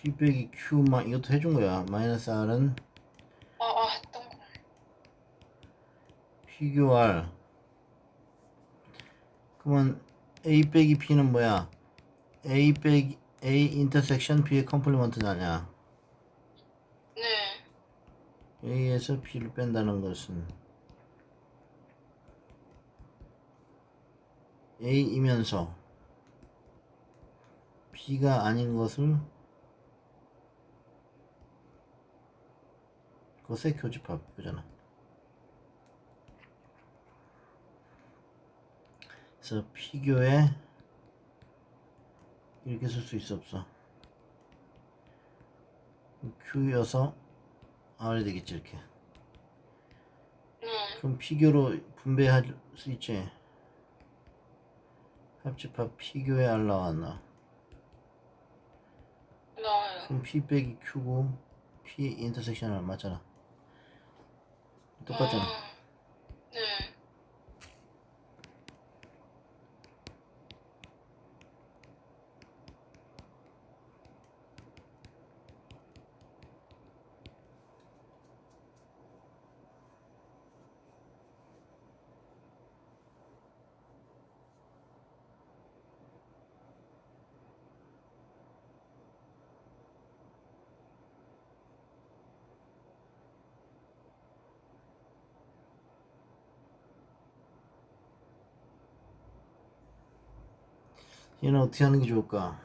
P 빼기 Q만 이것도 해준 거야. 마이너스 R은 아, 아, 했던 거. P교 R. 그러면 A 빼기 P는 뭐야? A 빼기 A 인터섹션 B의 컴플리먼트잖아. 네. A에서 B를 뺀다는 것은 A이면서 B가 아닌 것을 그것의 교집합이잖아. 그래서 P교에 이렇게 쓸 수 있어 없어? Q여서 R이 되겠지 이렇게. 네. 그럼 피교로 분배할 수 있지. 합집합 피교에 R 나왔나? 나와요. 그럼 P 빼기 Q고 P 인터섹션 R 맞잖아. 똑같잖아. 아, 네. 얘는 어떻게 하는 게 좋을까?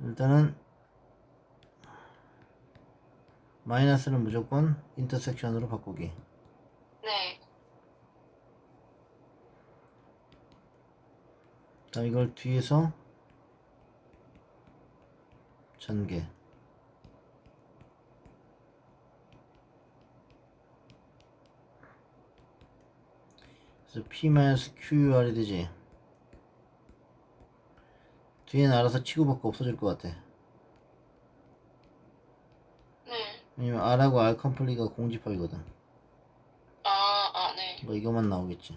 일단은 마이너스는 무조건 인터섹션으로 바꾸기. 네. 자 이걸 뒤에서 전개. 그래서 P-QUR이 되지. 뒤에는 알아서 치고받고 없어질 것 같아. 네. 왜냐면 R하고 R 컴플리가 공집합이거든. 아, 아, 네. 뭐 이것만 나오겠지.